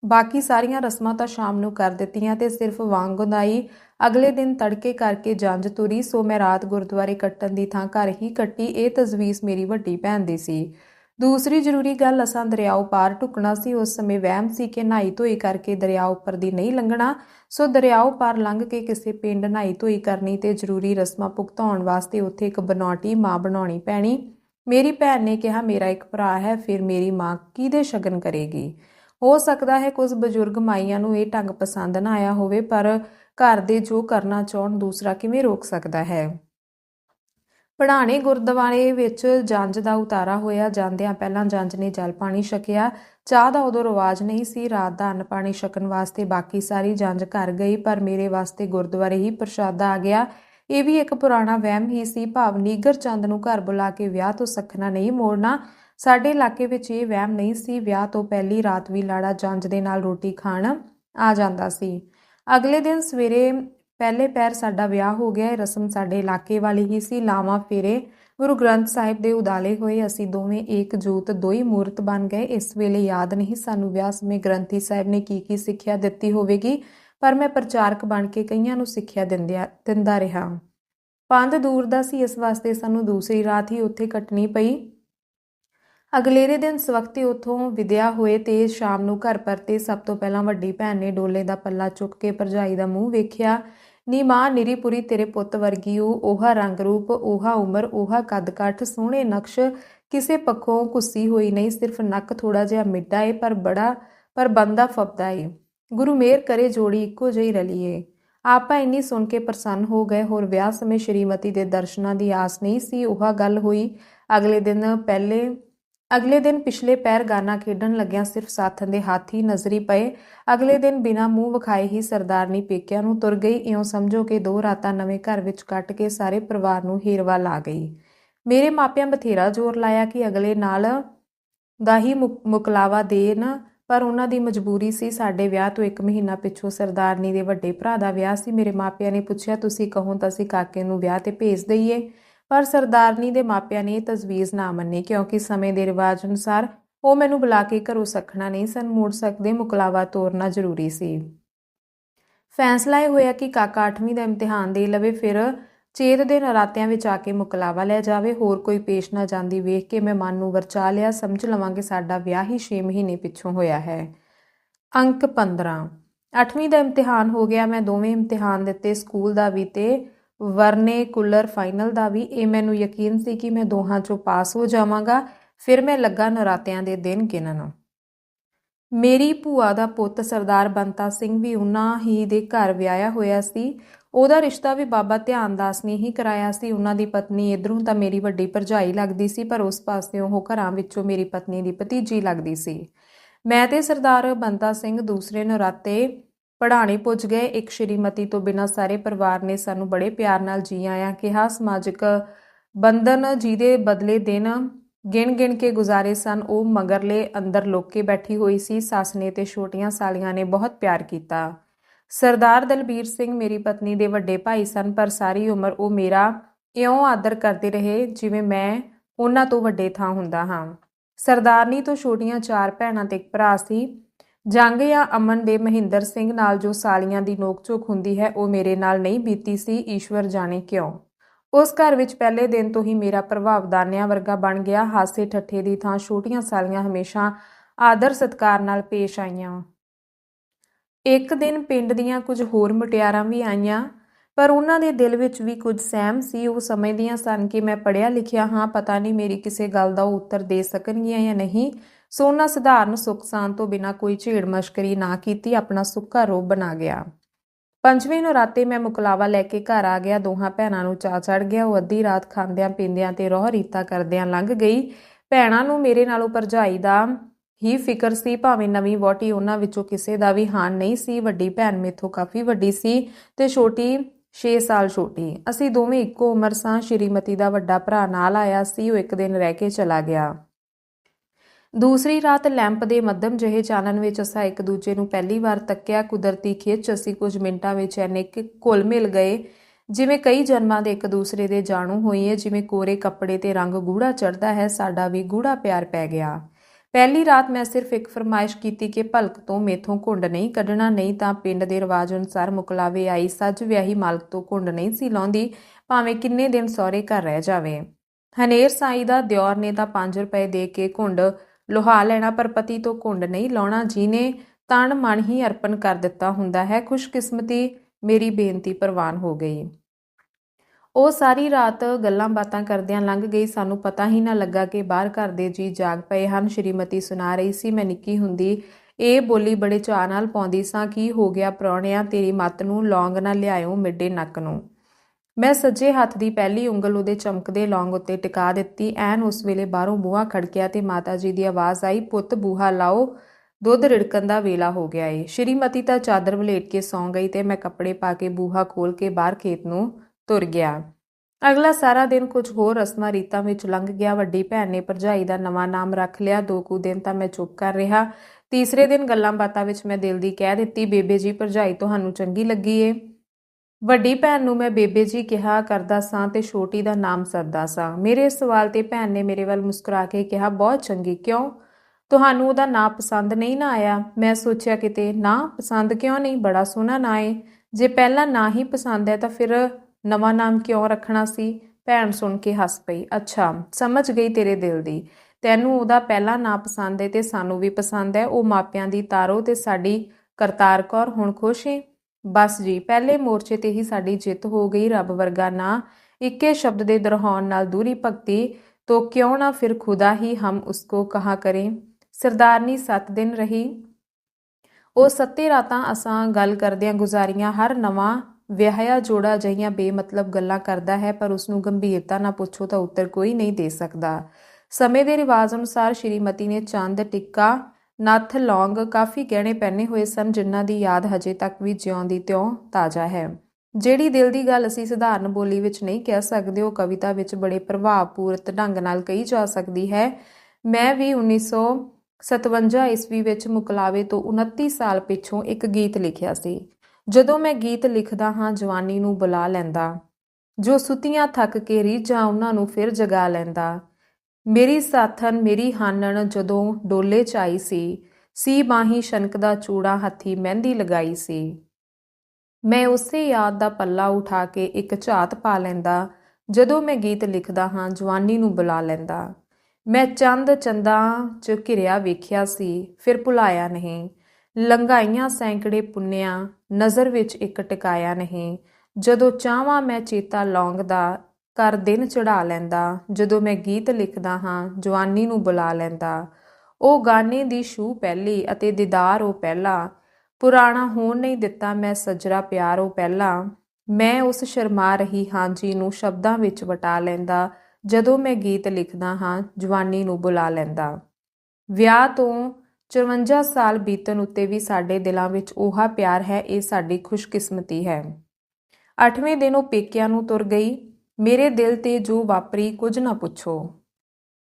ਬਾਕੀ ਸਾਰੀਆਂ ਰਸਮਾਂ ਤਾਂ ਸ਼ਾਮ ਨੂੰ ਕਰ ਦਿੱਤੀਆਂ ਤੇ ਸਿਰਫ ਵਾਂਗ ਗੁਦਾਈ ਅਗਲੇ ਦਿਨ ਤੜਕੇ ਕਰਕੇ ਜੰਜ ਤੁਰੀ, ਸੋ ਮੈਂ ਰਾਤ ਗੁਰਦੁਆਰੇ ਕੱਟਣ ਦੀ ਥਾਂ ਘਰ ਹੀ ਕੱਟੀ। ਇਹ ਤਜਵੀਜ਼ ਮੇਰੀ ਵੱਡੀ ਭੈਣ ਦੀ ਸੀ। ਦੂਸਰੀ ਜ਼ਰੂਰੀ ਗੱਲ, ਅਸਾਂ ਦਰਿਆਓ ਪਾਰ ਟੁਕਣਾ ਸੀ। ਉਸ ਸਮੇਂ ਵਹਿਮ ਸੀ ਕਿ ਨਹਾਈ ਧੋਈ ਕਰਕੇ ਦਰਿਆ ਉੱਪਰ ਦੀ ਨਹੀਂ ਲੰਘਣਾ। ਸੋ ਦਰਿਆਓ ਪਾਰ ਲੰਘ ਕੇ ਕਿਸੇ ਪਿੰਡ ਨਹਾਈ ਧੋਈ ਕਰਨੀ ਤੇ ਜ਼ਰੂਰੀ ਰਸਮਾਂ ਭੁਗਤਾਉਣ ਵਾਸਤੇ ਉੱਥੇ ਇੱਕ ਬਨੌਟੀ ਮਾਂ ਬਣਾਉਣੀ ਪੈਣੀ। ਮੇਰੀ ਭੈਣ ਨੇ ਕਿਹਾ, ਮੇਰਾ ਇੱਕ ਭਰਾ ਹੈ, ਫਿਰ ਮੇਰੀ ਮਾਂ ਕਿਹਦੇ ਸ਼ਗਨ ਕਰੇਗੀ? ਹੋ ਸਕਦਾ ਹੈ ਕੁਝ ਬਜ਼ੁਰਗ ਮਾਈਆਂ ਨੂੰ ਇਹ ਢੰਗ ਪਸੰਦ ਨਾ ਆਇਆ ਹੋਵੇ, ਪਰ ਘਰ ਦੇ ਜੋ ਕਰਨਾ ਚਾਹਣ, ਦੂਸਰਾ ਕਿਵੇਂ ਰੋਕ ਸਕਦਾ ਹੈ? ਪੜਾਣੇ ਗੁਰਦੁਆਰੇ ਵਿੱਚ ਜੰਜ ਦਾ ਉਤਾਰਾ ਹੋਇਆ। ਜਾਂਦਿਆਂ ਪਹਿਲਾਂ ਜੰਜ ਨੇ ਜਲ ਪਾਣੀ ਛਕਿਆ। ਚਾਹ ਦਾ ਉਦੋਂ ਰਿਵਾਜ ਨਹੀਂ ਸੀ। ਰਾਤ ਦਾ ਅੰਨ ਪਾਣੀ ਛਕਣ ਵਾਸਤੇ ਬਾਕੀ ਸਾਰੀ ਜੰਜ ਘਰ ਗਈ, ਪਰ ਮੇਰੇ ਵਾਸਤੇ ਗੁਰਦੁਆਰੇ ਹੀ ਪ੍ਰਸ਼ਾਦਾ ਆ ਗਿਆ। ਇਹ ਵੀ ਇੱਕ ਪੁਰਾਣਾ ਵਹਿਮ ਹੀ ਸੀ। ਭਾਵ ਨੀਗਰ ਚੰਦ ਨੂੰ ਘਰ ਬੁਲਾ ਕੇ ਵਿਆਹ ਤੋਂ ਸੱਖਣਾ ਨਹੀਂ ਮੋੜਨਾ। ਸਾਡੇ ਇਲਾਕੇ ਵਿੱਚ ਇਹ ਵਹਿਮ ਨਹੀਂ ਸੀ। ਵਿਆਹ ਤੋਂ ਪਹਿਲੀ ਰਾਤ ਵੀ ਲਾੜਾ ਜੰਜ ਦੇ ਨਾਲ ਰੋਟੀ ਖਾਣ ਆ ਜਾਂਦਾ ਸੀ। ਅਗਲੇ ਦਿਨ ਸਵੇਰੇ ਪਹਿਲੇ ਪੈਰ ਸਾਡਾ ਵਿਆਹ ਹੋ ਗਿਆ, ਇਹ ਰਸਮ ਸਾਡੇ ਇਲਾਕੇ ਵਾਲੀ ਹੀ ਸੀ। ਲਾਵਾਂ ਫੇਰੇ ਗੁਰੂ ਗ੍ਰੰਥ ਸਾਹਿਬ ਦੇ ਉਦਾਲੇ ਹੋਏ, ਅਸੀਂ ਦੋਵੇਂ ਇੱਕ ਜੋਤ, ਦੋਈ ਮੂਰਤ ਬਣ ਗਏ। ਇਸ ਵੇਲੇ ਯਾਦ ਨਹੀਂ ਸਾਨੂੰ ਵਿਆਹ ਸਮੇਂ ਗ੍ਰੰਥੀ ਸਾਹਿਬ ਨੇ ਕੀ ਕੀ ਸਿੱਖਿਆ ਦਿੱਤੀ ਹੋਵੇਗੀ, ਪਰ ਮੈਂ ਪ੍ਰਚਾਰਕ ਬਣ ਕੇ ਕਈਆਂ ਨੂੰ ਸਿੱਖਿਆ ਦਿੰਦਿਆ, ਦਿੰਦਾ ਰਿਹਾ। ਪੰਧ ਦੂਰ ਦਾ ਸੀ, ਇਸ ਵਾਸਤੇ ਸਾਨੂੰ ਦੂਸਰੀ ਰਾਤ ਹੀ ਉੱਥੇ ਕੱਟਣੀ ਪਈ। ਅਗਲੇਰੇ ਦਿਨ ਸਵਖਤੇ ਉਥੋਂ ਵਿਦਿਆ ਹੋਏ ਤੇ ਸ਼ਾਮ ਨੂੰ ਘਰ ਪਰਤੇ ਸਭ ਤੋਂ ਪਹਿਲਾਂ ਵੱਡੀ ਭੈਣ ਨੇ ਡੋਲੇ ਦਾ ਪੱਲਾ ਚੁੱਕ ਕੇ ਭਰਜਾਈ ਦਾ ਮੂੰਹ ਵੇਖਿਆ। ਨੀ ਮਾਂ ਨਿਰੀਪੁਰੀ ਤੇਰੇ ਪੁੱਤ ਵਰਗੀ ਉਹ ਉਹਾ ਰੰਗ ਰੂਪ ਉਹਾ ਉਮਰ ਉਹਾ ਕੱਦ ਕੱਠ, ਸੋਹਣੇ ਨਕਸ਼, ਕਿਸੇ ਪੱਖੋਂ ਕੁੱਸੀ ਹੋਈ ਨਹੀਂ, ਸਿਰਫ ਨੱਕ ਥੋੜਾ ਜਿਹਾ ਮਿੱਡਾ ਏ, ਪਰ ਬੜਾ, ਪਰ ਬੰਦਾ ਫਬਦਾ ਏ। ਗੁਰੂ ਮੇਰ ਕਰੇ ਜੋੜੀ ਇੱਕੋ ਜਿਹੀ ਰਲੀਏ ਆਪਾ ਇੰਨੀ ਸੁਣ ਕੇ ਪ੍ਰਸੰਨ ਹੋ ਗਏ, ਹੋਰ ਵਿਆਹ ਸਮੇਂ ਸ਼੍ਰੀਮਤੀ ਦੇ ਦਰਸ਼ਨਾਂ ਦੀ ਆਸ ਨਹੀਂ ਸੀ ਉਹ ਗੱਲ ਹੋਈ, ਅਗਲੇ ਦਿਨ ਪਹਿਲੇ ਅਗਲੇ ਦਿਨ ਪਿਛਲੇ ਪੈਰ ਗਾਨਾ ਖੇਡਣ ਲੱਗਿਆਂ ਸਿਰਫ ਸਾਥਣ ਦੇ ਹੱਥ ਹੀ ਨਜ਼ਰੀ ਪਏ। ਅਗਲੇ ਦਿਨ ਬਿਨਾਂ ਮੂੰਹ ਵਿਖਾਏ ਹੀ ਸਰਦਾਰਨੀ ਪੇਕਿਆਂ ਨੂੰ ਤੁਰ ਗਈ। ਇਉਂ ਸਮਝੋ ਕਿ ਦੋ ਰਾਤਾਂ ਨਵੇਂ ਘਰ ਵਿੱਚ ਕੱਟ ਕੇ ਸਾਰੇ ਪਰਿਵਾਰ ਨੂੰ ਹੀਰਵਾ ਲਾ ਗਈ। ਮੇਰੇ ਮਾਪਿਆਂ ਬਥੇਰਾ ਜ਼ੋਰ ਲਾਇਆ ਕਿ ਅਗਲੇ ਨਾਲ ਦਾ ਹੀ ਮੁਕ- ਮੁਕਲਾਵਾ ਦੇਣ, ਪਰ ਉਹਨਾਂ ਦੀ ਮਜਬੂਰੀ ਸੀ ਸਾਡੇ ਵਿਆਹ ਤੋਂ ਇੱਕ ਮਹੀਨਾ ਪਿੱਛੋਂ ਸਰਦਾਰਨੀ ਦੇ ਵੱਡੇ ਭਰਾ ਦਾ ਵਿਆਹ ਸੀ। ਮੇਰੇ ਮਾਪਿਆਂ ਨੇ ਪੁੱਛਿਆ, ਤੁਸੀਂ ਕਹੋ ਤਾਂ ਅਸੀਂ ਕਾਕੇ ਨੂੰ ਵਿਆਹ ਤੇ ਭੇਜ ਦਈਏ। ਪਰ ਸਰਦਾਰਨੀ ਦੇ ਮਾਪਿਆਂ ਨੇ ਇਹ ਤਜਵੀਜ਼ ਨਾ ਮੰਨੀ, ਕਿਉਂਕਿ ਸਮੇਂ ਦੇ ਰਿਵਾਜ ਅਨੁਸਾਰ ਉਹ ਮੈਨੂੰ ਬੁਲਾ ਕੇ ਘਰੋਂ ਸੱਖਣਾ ਨਹੀਂ ਸਨ, ਮੋੜ ਸਕਦੇ ਮੁਕਲਾਵਾ ਤੋਰਨਾ ਜ਼ਰੂਰੀ ਸੀ। ਫੈਸਲਾ ਇਹ ਹੋਇਆ ਕਿ ਕਾਕਾ 8ਵੀਂ ਦਾ ਇਮਤਿਹਾਨ ਦੇ ਲਵੇ ਫਿਰ ਚੇਤ ਦੇ ਨਰਾਤਿਆਂ ਵਿੱਚ ਆ ਕੇ ਮੁਕਲਾਵਾ ਲੈ ਜਾਵੇ, ਹੋਰ ਕੋਈ ਪੇਸ਼ ਨਾ ਜਾਂਦੀ ਵੇਖ ਕੇ ਮੈਂ ਮਨ ਨੂੰ ਵਰਚਾ ਲਿਆ, ਸਮਝ ਲਵਾਂਗੇ ਸਾਡਾ ਵਿਆਹ ਹੀ 6 ਮਹੀਨੇ ਪਿੱਛੋਂ ਹੋਇਆ ਹੈ। ਅੰਕ 15 8ਵੀਂ ਦਾ ਇਮਤਿਹਾਨ ਹੋ ਗਿਆ, ਮੈਂ ਦੋਵੇਂ ਇਮਤਿਹਾਨ ਦਿੱਤੇ, ਸਕੂਲ ਦਾ ਵੀ ਤੇ ਵਰਨੇ ਫਾਈਨਲ ਦਾ ਵੀ ਇਹ ਮੈਨੂੰ ਯਕੀਨ ਸੀ ਕਿ ਮੈਂ ਦੋਹਾਂ ਚੋਂ ਪਾਸ ਹੋ ਜਾਵਾਂਗਾ, ਫਿਰ ਮੈਂ ਲੱਗਾ ਨਰਾਤਿਆਂ ਦੇ ਦਿਨ ਗਿਣਨ ਮੇਰੀ ਭੂਆ ਦਾ ਪੁੱਤ ਸਰਦਾਰ ਬੰਤਾ ਸਿੰਘ ਵੀ ਉਹਨਾਂ ਹੀ ਦੇ ਘਰ ਵਿਆਹਿਆ ਹੋਇਆ ਸੀ। ਉਹਦਾ ਰਿਸ਼ਤਾ ਵੀ ਬਾਬਾ ਧਿਆਨਦਾਸ ਨੇ ਹੀ ਕਰਾਇਆ ਸੀ। ਉਹਨਾਂ ਦੀ ਪਤਨੀ ਇਧਰੋਂ ਤਾਂ ਮੇਰੀ ਵੱਡੀ ਭਰਜਾਈ ਲੱਗਦੀ ਸੀ, ਪਰ ਉਸ ਪਾਸਿਓਂ ਉਹ ਘਰਾਂ ਵਿੱਚੋਂ ਮੇਰੀ ਪਤਨੀ ਦੀ ਭਤੀਜੀ ਲੱਗਦੀ ਸੀ। ਮੈਂ ਤੇ ਸਰਦਾਰ ਬੰਤਾ ਸਿੰਘ ਦੂਸਰੇ ਨਰਾਤੇ ਪੜਾਣੇ ਪੁੱਜ ਗਏ। ਇੱਕ ਸ਼੍ਰੀਮਤੀ ਤੋਂ ਬਿਨਾਂ ਸਾਰੇ ਪਰਿਵਾਰ ਨੇ ਸਾਨੂੰ ਬੜੇ ਪਿਆਰ ਨਾਲ ਜੀ ਆਇਆਂ ਕਿਹਾ। ਸਮਾਜਿਕ ਬੰਧਨ ਜਿਹਦੇ ਬਦਲੇ ਦਿਨ ਗਿਣ ਗਿਣ ਕੇ ਗੁਜ਼ਾਰੇ ਸਨ, ਉਹ ਮਗਰਲੇ ਅੰਦਰ ਲੋਕੇ ਬੈਠੀ ਹੋਈ ਸੀ। ਸੱਸ ਨੇ ਤੇ ਛੋਟੀਆਂ ਸਾਲੀਆਂ ਨੇ ਬਹੁਤ ਪਿਆਰ ਕੀਤਾ। ਸਰਦਾਰ ਦਲਬੀਰ ਸਿੰਘ ਮੇਰੀ ਪਤਨੀ ਦੇ ਵੱਡੇ ਭਾਈ ਸਨ, ਪਰ ਸਾਰੀ ਉਮਰ ਉਹ ਮੇਰਾ ਇਉਂ ਆਦਰ ਕਰਦੇ ਰਹੇ ਜਿਵੇਂ ਮੈਂ ਉਹਨਾਂ ਤੋਂ ਵੱਡੇ ਥਾਂ ਹੁੰਦਾ ਹਾਂ। ਸਰਦਾਰਨੀ ਤੋਂ ਛੋਟੀਆਂ ਚਾਰ ਭੈਣਾਂ ਤੇ ਇੱਕ ਭਰਾ ਸੀ। ਜੰਗ ਜਾਂ ਅਮਨ ਦੇ ਮਹਿੰਦਰ ਸਿੰਘ ਨਾਲ ਜੋ ਸਾਲੀਆਂ ਦੀ ਨੋਕ-ਝੋਕ ਹੁੰਦੀ ਹੈ, ਉਹ ਮੇਰੇ ਨਾਲ ਨਹੀਂ ਬੀਤੀ ਸੀ, ਈਸ਼ਵਰ ਜਾਣੇ ਕਿਉਂ? ਉਸ ਘਰ ਵਿੱਚ ਪਹਿਲੇ ਦਿਨ ਤੋਂ ਹੀ ਮੇਰਾ ਪ੍ਰਭਾਵ ਦਾਨਿਆਂ ਵਰਗਾ ਬਣ ਗਿਆ। ਹਾਸੇ ਠੱਠੇ ਦੀ ਥਾਂ ਛੋਟੀਆਂ ਸਾਲੀਆਂ ਹਮੇਸ਼ਾ ਆਦਰ ਸਤਕਾਰ ਨਾਲ ਪੇਸ਼ ਆਈਆਂ। ਇੱਕ ਦਿਨ ਪਿੰਡ ਦੀਆਂ ਕੁਝ ਹੋਰ ਮੁਟਿਆਰਾਂ ਵੀ ਆਈਆਂ, ਪਰ ਉਹਨਾਂ ਦੇ ਦਿਲ ਵਿੱਚ ਵੀ ਕੁਝ ਸਹਿਮ ਸੀ। ਉਹ ਸਮਝਦੀਆਂ ਸਨ ਕਿ ਮੈਂ ਪੜ੍ਹਿਆ ਲਿਖਿਆ ਹਾਂ, ਪਤਾ ਨਹੀਂ ਮੇਰੀ ਕਿਸੇ ਗੱਲ ਦਾ ਉਹ ਉੱਤਰ ਦੇ ਸਕਣਗੀਆਂ ਜਾਂ ਨਹੀਂ। ਸੋ ਉਹਨਾਂ ਸਧਾਰਨ ਸੁਖਸਾਨ ਤੋਂ ਬਿਨਾਂ ਕੋਈ ਝੇੜ ਮਸ਼ਕਰੀ ਨਾ ਕੀਤੀ, ਆਪਣਾ ਸੁੱਕਾ ਰੂਪ ਬਣਾ ਗਿਆ। ਪੰਜਵੇਂ ਨੂੰ ਰਾਤੇ ਮੈਂ ਮੁਕਲਾਵਾ ਲੈ ਕੇ ਘਰ ਆ ਗਿਆ। ਦੋਹਾਂ ਭੈਣਾਂ ਨੂੰ ਚਾ ਚੜ ਗਿਆ। ਉਹ ਅੱਧੀ ਰਾਤ ਖਾਂਦਿਆਂ ਪੀਂਦਿਆਂ ਤੇ ਰੋਹ ਰੀਤਾ ਕਰਦਿਆਂ ਲੰਘ ਗਈ। ਭੈਣਾਂ ਨੂੰ ਮੇਰੇ ਨਾਲੋਂ ਭਰਜਾਈ ਦਾ ਹੀ ਫਿਕਰ ਸੀ, ਭਾਵੇਂ ਨਵੀਂ ਵੋਟੀ ਉਹਨਾਂ ਵਿੱਚੋਂ ਕਿਸੇ ਦਾ ਵੀ ਹਾਨ ਨਹੀਂ ਸੀ। ਵੱਡੀ ਭੈਣ ਮੇਥੋਂ ਕਾਫੀ ਵੱਡੀ ਸੀ ਤੇ ਛੋਟੀ 6 ਸਾਲ ਛੋਟੀ। ਅਸੀਂ ਦੋਵੇਂ ਇੱਕੋ ਉਮਰ ਸਾਂ। ਸ਼੍ਰੀਮਤੀ ਦਾ ਵੱਡਾ ਭਰਾ ਨਾਲ ਆਇਆ ਸੀ। ਉਹ ਇੱਕ ਦਿਨ ਰਹਿ ਕੇ ਚਲਾ ਗਿਆ। ਦੂਸਰੀ ਰਾਤ ਲੈਂਪ ਦੇ ਮੱਧਮ ਜਿਹੇ ਚਾਨਣ ਵਿੱਚ ਅਸਾਂ ਇੱਕ ਦੂਜੇ ਨੂੰ ਪਹਿਲੀ ਵਾਰ ਤੱਕਿਆ ਕੁਦਰਤੀ ਖਿੱਚ। ਅਸੀਂ ਕੁਝ ਮਿੰਟਾਂ ਵਿੱਚ ਐਨੇ ਘੁਲ ਮਿਲ ਗਏ। ਜਿਵੇਂ ਕਈ ਜਨਮਾਂ ਦੇ ਇੱਕ ਦੂਸਰੇ ਦੇ ਜਾਣੂ ਹੋਈਏ, ਜਿਵੇਂ ਕੋਰੇ ਕੱਪੜੇ ਤੇ ਰੰਗ ਗੂੜਾ ਚੜਦਾ ਹੈ, ਸਾਡਾ ਵੀ ਗੂੜਾ ਪਿਆਰ ਪੈ ਗਿਆ। ਪਹਿਲੀ ਰਾਤ ਮੈਂ ਸਿਰਫ ਇੱਕ ਫਰਮਾਇਸ਼ ਕੀਤੀ ਕਿ ਭਲਕ ਤੋਂ ਮੇਥੋਂ ਘੁੰਡ ਨਹੀਂ ਕੱਢਣਾ, ਨਹੀਂ ਤਾਂ ਪਿੰਡ ਦੇ ਰਿਵਾਜ ਅਨੁਸਾਰ ਮੁਕਲਾਵੇ ਆਈ, ਸੱਜ ਵਿਆਹੀ ਮਾਲਕ ਤੋਂ ਘੁੰਡ ਨਹੀਂ ਸੀ ਲਾਉਂਦੀ, ਭਾਵੇਂ ਕਿੰਨੇ ਦਿਨ ਸਹੁਰੇ ਘਰ ਰਹਿ ਜਾਵੇ। ਹਨੇਰ ਸਾਈ ਦਾ ਦਿਓਰ ਨੇ ਤਾਂ 5 ਰੁਪਏ ਦੇ ਕੇ ਘੁੰਡ ਲੋਹਾ ਲੈਣਾ ਪਰ ਪਤੀ ਤੋਂ ਘੁੰਡ ਨਹੀਂ ਲਾਉਣਾ। ਜਿਹਨੇ ਤਨ ਮਨ ਹੀ ਅਰਪਣ ਕਰ ਦਿੱਤਾ ਹੁੰਦਾ ਹੈ, ਖੁਸ਼ਕਿਸਮਤੀ ਮੇਰੀ ਬੇਨਤੀ ਪ੍ਰਵਾਨ ਹੋ ਗਈ। ਉਹ ਸਾਰੀ ਰਾਤ ਗੱਲਾਂ ਬਾਤਾਂ ਕਰਦਿਆਂ ਲੰਘ ਗਈ। ਸਾਨੂੰ ਪਤਾ ਹੀ ਨਾ ਲੱਗਾ ਕਿ ਬਾਹਰ ਘਰ ਦੇ ਜੀ ਜਾਗ ਪਏ ਹਨ। ਸ਼੍ਰੀਮਤੀ ਸੁਣਾ ਰਹੀ ਸੀ, ਮੈਂ ਨਿੱਕੀ ਹੁੰਦੀ, ਇਹ ਬੋਲੀ ਬੜੇ ਚਾਅ ਨਾਲ ਪਾਉਂਦੀ ਸਾਂ। ਕੀ ਹੋ ਗਿਆ ਪ੍ਰਾਹੁਣਿਆਂ ਤੇਰੀ ਮੱਤ ਨੂੰ ਲੌਂਗ ਨਾ ਲਿਆਇਓ ਮਿੱਡੇ ਨੱਕ ਨੂੰ। ਮੈਂ ਸੱਜੇ ਹੱਥ ਦੀ ਪਹਿਲੀ ਉਂਗਲ ਉਹਦੇ ਚਮਕਦੇ ਲੌਂਗ ਉੱਤੇ ਟਿਕਾ ਦਿੱਤੀ। ਐਨ ਉਸ ਵੇਲੇ ਬਾਹਰੋਂ ਬੂਹਾ ਖੜਕਿਆ ਤੇ ਮਾਤਾ ਜੀ ਦੀ ਆਵਾਜ਼ ਆਈ, ਪੁੱਤ, ਬੂਹਾ ਲਾਓ। ਦੁੱਧ ਰਿੜਕਣ ਦਾ ਵੇਲਾ ਹੋ ਗਿਆ ਏ। ਸ਼੍ਰੀਮਤੀ ਤਾਂ ਚਾਦਰ ਵਲੇਟ ਕੇ ਸੌਂ ਗਈ ਤੇ ਮੈਂ ਕੱਪੜੇ ਪਾ ਕੇ ਬੂਹਾ ਖੋਲ ਕੇ ਬਾਹਰ ਖੇਤ ਨੂੰ ਤੁਰ ਗਿਆ। ਅਗਲਾ ਸਾਰਾ ਦਿਨ ਕੁਝ ਹੋਰ ਰਸਮਾਂ ਰੀਤਾਂ ਵਿੱਚ ਲੰਘ ਗਿਆ। ਵੱਡੀ ਭੈਣ ਨੇ ਭਰਜਾਈ ਦਾ ਨਵਾਂ ਨਾਮ ਰੱਖ ਲਿਆ। ਦੋ ਕੁ ਦਿਨ ਤਾਂ ਮੈਂ ਚੁੱਪ ਕਰ ਰਿਹਾ। ਤੀਸਰੇ ਦਿਨ ਗੱਲਾਂ ਬਾਤਾਂ ਵਿੱਚ ਮੈਂ ਦਿਲ ਦੀ ਕਹਿ ਦਿੱਤੀ, ਬੇਬੇ ਜੀ, ਭਰਜਾਈ ਤੁਹਾਨੂੰ ਚੰਗੀ ਲੱਗੀ ਏ। ਵੱਡੀ ਭੈਣ ਨੂੰ ਮੈਂ ਬੇਬੇ ਜੀ ਕਿਹਾ ਕਰਦਾ ਸਾਂ ਤੇ ਛੋਟੀ ਦਾ ਨਾਮ ਸਰਦਾ ਸਾਂ। ਮੇਰੇ ਸਵਾਲ ਤੇ ਭੈਣ ਨੇ ਮੇਰੇ ਵੱਲ ਮੁਸਕਰਾ ਕੇ ਕਿਹਾ, ਬਹੁਤ ਚੰਗੀ, ਕਿਉਂ? ਤੁਹਾਨੂੰ ਉਹਦਾ ਨਾਂ ਪਸੰਦ ਨਹੀਂ ਨਾ ਆਇਆ? ਮੈਂ ਸੋਚਿਆ ਕਿਤੇ, ਨਾ ਪਸੰਦ ਕਿਉਂ ਨਹੀਂ? ਬੜਾ ਸੋਹਣਾ ਨਾਂ ਏ। ਜੇ ਪਹਿਲਾਂ ਨਾ ਹੀ ਪਸੰਦ ਹੈ ਤਾਂ ਫਿਰ ਨਵਾਂ ਨਾਮ ਕਿਉਂ ਰੱਖਣਾ ਸੀ? ਭੈਣ ਸੁਣ ਕੇ ਹੱਸ ਪਈ, ਅੱਛਾ, ਸਮਝ ਗਈ ਤੇਰੇ ਦਿਲ ਦੀ। ਤੈਨੂੰ ਉਹਦਾ ਪਹਿਲਾ ਨਾਂ ਪਸੰਦ ਹੈ ਤੇ ਸਾਨੂੰ ਵੀ ਪਸੰਦ ਹੈ। ਉਹ ਮਾਪਿਆਂ ਦੀ ਤਾਰੋ ਤੇ ਸਾਡੀ ਕਰਤਾਰ ਕੌਰ ਹੁਣ ਖੁਸ਼ ਏ? ਬਸ ਜੀ, ਪਹਿਲੇ ਮੋਰਚੇ ਤੇ ਹੀ ਸਾਡੀ ਜਿੱਤ ਹੋ ਗਈ, ਰੱਬ ਵਰਗਾ ਨਾ। ਇੱਕੇ ਸ਼ਬਦ ਦੇ ਦਰਹਾਉਣ ਨਾਲ ਦੂਰੀ ਭਗਤੀ, ਤੋ ਕਿਉਂ ਨਾ ਫਿਰ ਖੁਦਾ ਹੀ ਹਮ ਉਸਕੋ ਕਹਾ ਕਰੇ। ਸਰਦਾਰਨੀ 7 ਦਿਨ ਰਹੀ। ਉਹ ਸੱਤੇ ਰਾਤਾਂ ਅਸਾਂ ਗੱਲ ਕਰਦਿਆਂ ਗੁਜ਼ਾਰੀਆਂ ਹਰ ਨਵਾਂ, ਵਿਆਹਿਆ ਜੋੜਾ ਜਈਆਂ ਬੇਮਤਲਬ ਗੱਲਾਂ ਕਰਦਾ ਹੈ, ਪਰ ਉਸ ਨੂੰ ਗੰਭੀਰਤਾ ਨਾਲ ਪੁੱਛੋ ਤਾਂ ਉੱਤਰ ਕੋਈ ਨਹੀਂ ਦੇ ਸਕਦਾ। ਸਮੇਂ ਦੇ ਰਿਵਾਜ ਅਨੁਸਾਰ ਸ਼੍ਰੀਮਤੀ ਨੇ ਚੰਦ ਟਿੱਕਾ ਨੱਥ, ਲੌਂਗ ਕਾਫੀ ਗਹਿਣੇ ਪਹਿਨੇ ਹੋਏ ਸਨ, ਜਿਨ੍ਹਾਂ ਦੀ ਯਾਦ ਹਜੇ ਤੱਕ ਵੀ ਜਿਉਂਦੀ ਤਿਉਂ ਤਾਜ਼ਾ ਹੈ। ਜਿਹੜੀ ਦਿਲ ਦੀ ਗੱਲ ਅਸੀਂ ਸਧਾਰਨ ਬੋਲੀ ਵਿੱਚ ਨਹੀਂ ਕਹਿ ਸਕਦੇ, ਉਹ ਕਵਿਤਾ ਵਿੱਚ ਬੜੇ ਪ੍ਰਭਾਵਪੂਰਤ ਢੰਗ ਨਾਲ ਕਹੀ ਜਾ ਸਕਦੀ ਹੈ। ਮੈਂ ਵੀ 1957 ਈਸਵੀ ਵਿੱਚ ਮੁਕਲਾਵੇ ਤੋਂ 29 ਸਾਲ ਪਿੱਛੋਂ ਇੱਕ ਗੀਤ ਲਿਖਿਆ ਸੀ। ਜਦੋਂ ਮੈਂ ਗੀਤ ਲਿਖਦਾ ਹਾਂ, ਜਵਾਨੀ ਨੂੰ ਬੁਲਾ ਲੈਂਦਾ। ਜੋ ਸੁਤੀਆਂ ਥੱਕ ਕੇ ਰੀਝਾਂ, ਉਹਨਾਂ ਨੂੰ ਫਿਰ ਜਗਾ ਲੈਂਦਾ। ਮੇਰੀ ਸਾਥਨ ਮੇਰੀ ਹਾਨਣ ਜਦੋਂ ਡੋਲੇ ਚ ਆਈ ਸੀ ਸੀ ਬਾਹੀ ਸ਼ਨਕ ਦਾ ਚੂੜਾ ਹੱਥੀ ਮਹਿੰਦੀ ਲਗਾਈ ਸੀ। ਮੈਂ ਉਸੇ ਯਾਦ ਦਾ ਪੱਲਾ ਉਠਾ ਕੇ ਇੱਕ ਝਾਤ ਪਾ ਲੈਂਦਾ, ਜਦੋਂ ਮੈਂ ਗੀਤ ਲਿਖਦਾ ਹਾਂ, ਜਵਾਨੀ ਨੂੰ ਬੁਲਾ ਲੈਂਦਾ। ਮੈਂ ਚੰਦ ਚੰਦਾ ਚ ਘਿਰਿਆ ਵੇਖਿਆ ਸੀ, ਫਿਰ ਭੁਲਾਇਆ ਨਹੀਂ। ਲੰਘਾਈਆਂ ਸੈਂਕੜੇ ਪੁੰਨਿਆਂ, ਨਜ਼ਰ ਵਿੱਚ ਇੱਕ ਟਿਕਾਇਆ ਨਹੀਂ। ਜਦੋਂ ਚਾਹਾਂ ਮੈਂ ਚੇਤਾ ਲੌਂਗਦਾ ਕਰ ਦਿਨ ਚੜਾ ਲੈਂਦਾ, ਜਦੋਂ ਮੈਂ ਗੀਤ ਲਿਖਦਾ ਹਾਂ, ਜਵਾਨੀ ਨੂੰ ਬੁਲਾ ਲੈਂਦਾ। ਉਹ ਗਾਨੇ ਦੀ ਛੂ ਪਹਿਲੀ ਅਤੇ ਦੀਦਾਰ ਉਹ ਪਹਿਲਾ। ਪੁਰਾਣਾ ਹੋਣ ਨਹੀਂ ਦਿੱਤਾ ਮੈਂ ਸਜਰਾ ਪਿਆਰ ਉਹ ਪਹਿਲਾ। ਮੈਂ ਉਸ ਸ਼ਰਮਾ ਰਹੀ ਹਾਂ ਜੀ ਨੂੰ ਸ਼ਬਦਾਂ ਵਿੱਚ ਵਟਾ ਲੈਂਦਾ। ਜਦੋਂ ਮੈਂ ਗੀਤ ਲਿਖਦਾ ਹਾਂ, ਜਵਾਨੀ ਨੂੰ ਬੁਲਾ ਲੈਂਦਾ। ਵਿਆਹ ਤੋਂ 54 ਸਾਲ ਬੀਤਣ ਉੱਤੇ ਵੀ ਸਾਡੇ ਦਿਲਾਂ ਵਿੱਚ ਉਹਾ ਪਿਆਰ ਹੈ, ਇਹ ਸਾਡੀ ਖੁਸ਼ਕਿਸਮਤੀ ਹੈ। ਅੱਠਵੇਂ ਦਿਨ ਉਹ ਪੇਕਿਆਂ ਨੂੰ ਤੁਰ ਗਈ। ਮੇਰੇ ਦਿਲ ਤੇ ਜੋ ਵਾਪਰੀ ਕੁਝ ਨਾ ਪੁੱਛੋ।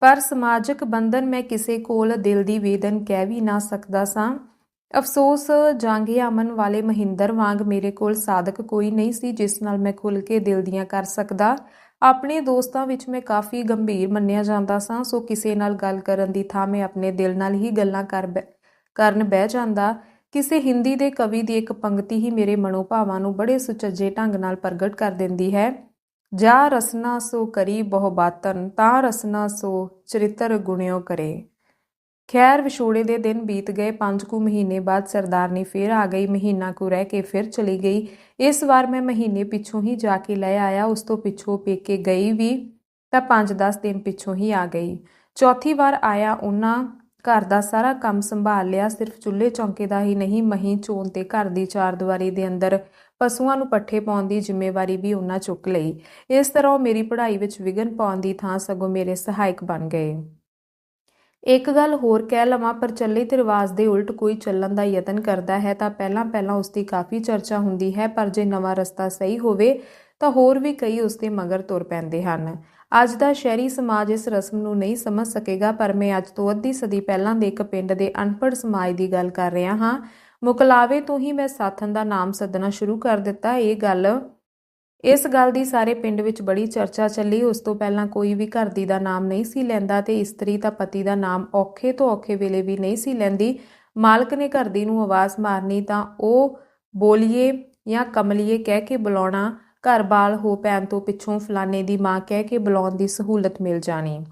ਪਰ ਸਮਾਜਿਕ ਬੰਧਨ ਮੈਂ ਕਿਸੇ ਕੋਲ ਦਿਲ ਦੀ ਵੇਦਨ ਕਹਿ ਵੀ ਨਾ ਸਕਦਾ ਸਾਂ। ਅਫਸੋਸ ਜਾਂਗੇ ਅਮਨ ਵਾਲੇ ਮਹਿੰਦਰ ਵਾਂਗ ਮੇਰੇ ਕੋਲ ਸਾਧਕ ਕੋਈ ਨਹੀਂ ਸੀ ਜਿਸ ਨਾਲ ਮੈਂ ਖੁੱਲ ਕੇ ਦਿਲ ਦੀਆਂ ਕਰ ਸਕਦਾ। ਆਪਣੇ ਦੋਸਤਾਂ ਵਿੱਚ ਮੈਂ ਕਾਫੀ ਗੰਭੀਰ ਮੰਨਿਆ ਜਾਂਦਾ ਸਾਂ, ਸੋ ਕਿਸੇ ਨਾਲ ਗੱਲ ਕਰਨ ਦੀ ਥਾਂ ਮੈਂ ਆਪਣੇ ਦਿਲ ਨਾਲ ਹੀ ਗੱਲਾਂ ਕਰ ਬੈ- ਕਰਨ ਬਹਿ ਜਾਂਦਾ। ਕਿਸੇ ਹਿੰਦੀ ਦੇ ਕਵੀ ਦੀ ਇੱਕ ਪੰਕਤੀ ਹੀ ਮੇਰੇ ਮਨੋਭਾਵਾਂ ਨੂੰ ਬੜੇ ਸੁਚੱਜੇ ਢੰਗ ਨਾਲ ਪ੍ਰਗਟ ਕਰ ਦਿੰਦੀ ਹੈ। ਜਾ ਰਸਨਾ ਸੋ ਕਰੀ ਬਹੁ ਬਾਤਨ, ਤਾਂ ਰਸਨਾ ਸੋ ਚਰਿਤਰ ਗੁਣਿਓ ਕਰੇ। ਖੈਰ ਵਿਛੋੜੇ ਦੇ ਦਿਨ ਬੀਤ ਗਏ, ਪੰਜ ਕੁ ਮਹੀਨੇ ਬਾਅਦ ਸਰਦਾਰਨੀ ਫੇਰ ਆ ਗਈ, ਮਹੀਨਾ ਕੁ ਰਹਿ ਕੇ ਫਿਰ ਚਲੀ ਗਈ। ਇਸ ਵਾਰ ਮੈਂ ਮਹੀਨੇ ਪਿੱਛੋਂ ਹੀ ਜਾ ਕੇ ਲੈ ਆਇਆ, ਉਸ ਤੋਂ ਪਿੱਛੋਂ ਪੇਕੇ ਗਈ ਵੀ, ਤਾਂ 5-10 ਦਿਨ ਪਿੱਛੋਂ ਹੀ ਆ ਗਈ। ਚੌਥੀ ਵਾਰ ਆਇਆ ਉਹਨਾਂ ਘਰ ਦਾ ਸਾਰਾ ਕੰਮ ਸੰਭਾਲ ਲਿਆ, ਸਿਰਫ ਚੁੱਲ੍ਹੇ ਚੌਂਕੇ ਦਾ ਹੀ ਨਹੀਂ, ਮਹੀਂ ਚੋਣ ਤੇ ਘਰ ਦੀ ਚਾਰਦੀਵਾਰੀ ਦੇ ਅੰਦਰ ਪਸ਼ੂਆਂ ਨੂੰ ਪੱਠੇ ਪਾਉਣ ਦੀ ਜ਼ਿੰਮੇਵਾਰੀ ਵੀ ਉਹਨਾਂ ਚੁੱਕ ਲਈ। ਇਸ ਤਰ੍ਹਾਂ ਉਹ ਮੇਰੀ ਪੜ੍ਹਾਈ ਵਿੱਚ ਵਿਘਨ ਪਾਉਣ ਦੀ ਥਾਂ ਸਗੋਂ ਮੇਰੇ ਸਹਾਇਕ ਬਣ ਗਏ। ਇੱਕ ਗੱਲ ਹੋਰ ਕਹਿ ਲਵਾਂ ਪ੍ਰਚਲਿਤ ਰਿਵਾਜ ਦੇ ਉਲਟ ਕੋਈ ਚੱਲਣ ਦਾ ਯਤਨ ਕਰਦਾ ਹੈ ਤਾਂ ਪਹਿਲਾਂ ਪਹਿਲਾਂ ਉਸ ਦੀ ਕਾਫੀ ਚਰਚਾ ਹੁੰਦੀ ਹੈ, ਪਰ ਜੇ ਨਵਾਂ ਰਸਤਾ ਸਹੀ ਹੋਵੇ ਤਾਂ ਹੋਰ ਵੀ ਕਈ ਉਸ ਦੇ ਮਗਰ ਤੁਰ ਪੈਂਦੇ ਹਨ। ਅੱਜ ਦਾ ਸ਼ਹਿਰੀ ਸਮਾਜ ਇਸ ਰਸਮ ਨੂੰ ਨਹੀਂ ਸਮਝ ਸਕੇਗਾ, ਪਰ ਮੈਂ ਅੱਜ ਤੋਂ ਅੱਧੀ ਸਦੀ ਪਹਿਲਾਂ ਦੇ ਇੱਕ ਪਿੰਡ ਦੇ ਅਨਪੜ੍ਹ ਸਮਾਜ ਦੀ ਗੱਲ ਕਰ ਰਿਹਾ ਹਾਂ। ਮੁਕਲਾਵੇ ਤੋਂ ਹੀ ਮੈਂ ਸਾਥਨ ਦਾ ਨਾਮ ਸੱਦਣਾ ਸ਼ੁਰੂ ਕਰ ਦਿੱਤਾ। ਇਹ ਗੱਲ, ਇਸ ਗੱਲ ਦੀ ਸਾਰੇ ਪਿੰਡ ਵਿੱਚ ਬੜੀ ਚਰਚਾ ਚੱਲੀ। ਉਸ ਤੋਂ ਪਹਿਲਾਂ ਕੋਈ ਵੀ ਘਰ ਦੀ ਦਾ ਨਾਮ ਨਹੀਂ ਸੀ ਲੈਂਦਾ ਤੇ ਇਸਤਰੀ ਤਾਂ ਪਤੀ ਦਾ ਨਾਮ ਔਖੇ ਤੋਂ ਔਖੇ ਵੇਲੇ ਵੀ ਨਹੀਂ ਸੀ ਲੈਂਦੀ। ਮਾਲਕ ਨੇ ਘਰ ਦੀ ਨੂੰ ਆਵਾਜ਼ ਮਾਰਨੀ ਤਾਂ ਉਹ ਬੋਲੀਏ ਜਾਂ ਕਮਲੀਏ ਕਹਿ ਕੇ ਬੁਲਾਉਣਾ। ਘਰ ਬਾਲ ਹੋ ਪੈਣ ਤੋਂ ਪਿੱਛੋਂ ਫਲਾਣੇ ਦੀ ਮਾਂ ਕਹਿ ਕੇ ਬੁਲਾਉਣ ਦੀ ਸਹੂਲਤ ਮਿਲ ਜਾਣੀ।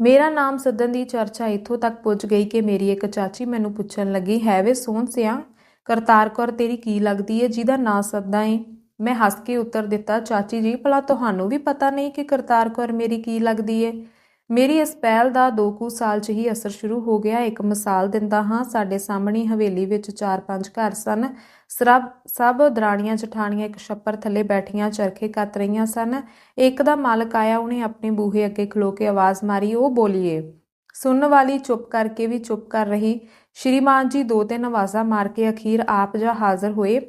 ਮੇਰਾ ਨਾਮ ਸੱਦਣ ਦੀ ਚਰਚਾ ਇੱਥੋਂ ਤੱਕ ਪੁੱਜ ਗਈ ਕਿ ਮੇਰੀ ਇੱਕ ਚਾਚੀ ਮੈਨੂੰ ਪੁੱਛਣ ਲੱਗੀ, ਹੈ ਵੇ ਸੋਹਣ ਸਿਆ? ਕਰਤਾਰ ਕੌਰ, ਤੇਰੀ ਕੀ ਲੱਗਦੀ ਏ? ਜਿਹਦਾ ਨਾਂ ਸੱਦਾ ਏ? ਮੈਂ ਹੱਸ ਕੇ ਉੱਤਰ ਦਿੱਤਾ, ਚਾਚੀ ਜੀ, ਭਲਾ ਤੁਹਾਨੂੰ ਵੀ ਪਤਾ ਨਹੀਂ ਕਿ ਕਰਤਾਰ ਕੌਰ ਮੇਰੀ ਕੀ ਲੱਗਦੀ ਏ? ਮੇਰੀ ਇਸ ਪਹਿਲ ਦਾ ਦੋ ਕੁ ਸਾਲ 'ਚ ਹੀ ਅਸਰ ਸ਼ੁਰੂ ਹੋ ਗਿਆ। ਇੱਕ ਮਿਸਾਲ ਦਿੰਦਾ ਹਾਂ, ਸਾਡੇ ਸਾਹਮਣੀ ਹਵੇਲੀ ਵਿੱਚ ਚਾਰ ਪੰਜ ਘਰ ਸਨ। ਸਰਬ, ਸਭ ਦਰਾਣੀਆਂ ਜਠਾਣੀਆਂ ਇੱਕ ਛੱਪਰ ਥੱਲੇ ਬੈਠੀਆਂ ਚਰਖੇ ਕੱਤ ਰਹੀਆਂ ਸਨ। ਇੱਕ ਦਾ ਮਾਲਕ ਆਇਆ, ਉਹਨੇ ਆਪਣੇ ਬੂਹੇ ਅੱਗੇ ਖਲੋ ਕੇ ਆਵਾਜ਼ ਮਾਰੀ, ਉਹ ਬੋਲੀਏ। ਸੁਣਨ ਵਾਲੀ ਚੁੱਪ ਕਰਕੇ ਵੀ ਚੁੱਪ ਕਰ ਰਹੀ, ਸ਼੍ਰੀਮਾਨ ਜੀ, ਦੋ ਤਿੰਨ ਆਵਾਜ਼ਾਂ ਮਾਰ ਕੇ ਅਖੀਰ ਆਪ ਜਾ ਹਾਜ਼ਰ ਹੋਏ।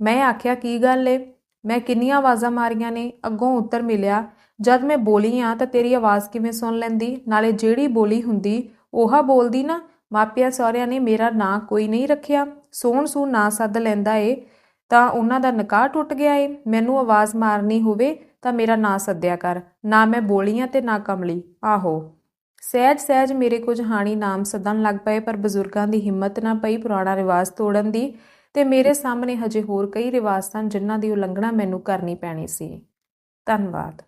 ਮੈਂ ਆਖਿਆ, ਕੀ ਗੱਲ ਏ? ਮੈਂ ਕਿੰਨੀਆਂ ਆਵਾਜ਼ਾਂ ਮਾਰੀਆਂ ਨੇ? ਅੱਗੋਂ ਉੱਤਰ ਮਿਲਿਆ, ਜਦ ਮੈਂ ਬੋਲੀ ਆ, ਤਾਂ ਤੇਰੀ ਆਵਾਜ਼ ਕਿਵੇਂ ਸੁਣ ਲੈਂਦੀ? ਨਾਲੇ ਜਿਹੜੀ ਬੋਲੀ ਹੁੰਦੀ, ਉਹਾ ਬੋਲਦੀ ਨਾ। ਮਾਪਿਆਂ ਸਹੁਰਿਆਂ ਨੇ ਮੇਰਾ ਨਾਂ ਕੋਈ ਨਹੀਂ ਰੱਖਿਆ। ਸੋਹਣ ਸੂ ਨਾ ਸੱਦ ਲੈਂਦਾ ਏ, ਤਾਂ ਉਹਨਾਂ ਦਾ ਨਿਕਾਹ ਟੁੱਟ ਗਿਆ ਏ। ਮੈਨੂੰ ਆਵਾਜ਼ ਮਾਰਨੀ ਹੋਵੇ ਤਾਂ ਮੇਰਾ ਨਾਂ ਸੱਦਿਆ ਕਰ। ਨਾ ਮੈਂ ਬੋਲੀਆਂ ਤੇ ਨਾ ਕਮਲੀ। ਆਹੋ। ਸਹਿਜ ਸਹਿਜ ਮੇਰੇ ਕੁਝ ਹਾਣੀ ਨਾਮ ਸੱਦਣ ਲੱਗ ਪਏ, ਪਰ ਬਜ਼ੁਰਗਾਂ ਦੀ ਹਿੰਮਤ ਨਾ ਪਈ ਪੁਰਾਣਾ ਰਿਵਾਜ ਤੋੜਨ ਦੀ, ਤੇ ਮੇਰੇ ਸਾਹਮਣੇ ਹਜੇ ਹੋਰ ਕਈ ਰਿਵਾਜ ਸਨ ਜਿਨ੍ਹਾਂ ਦੀ ਉਲੰਘਣਾ ਮੈਨੂੰ ਕਰਨੀ ਪੈਣੀ ਸੀ। ਧੰਨਵਾਦ।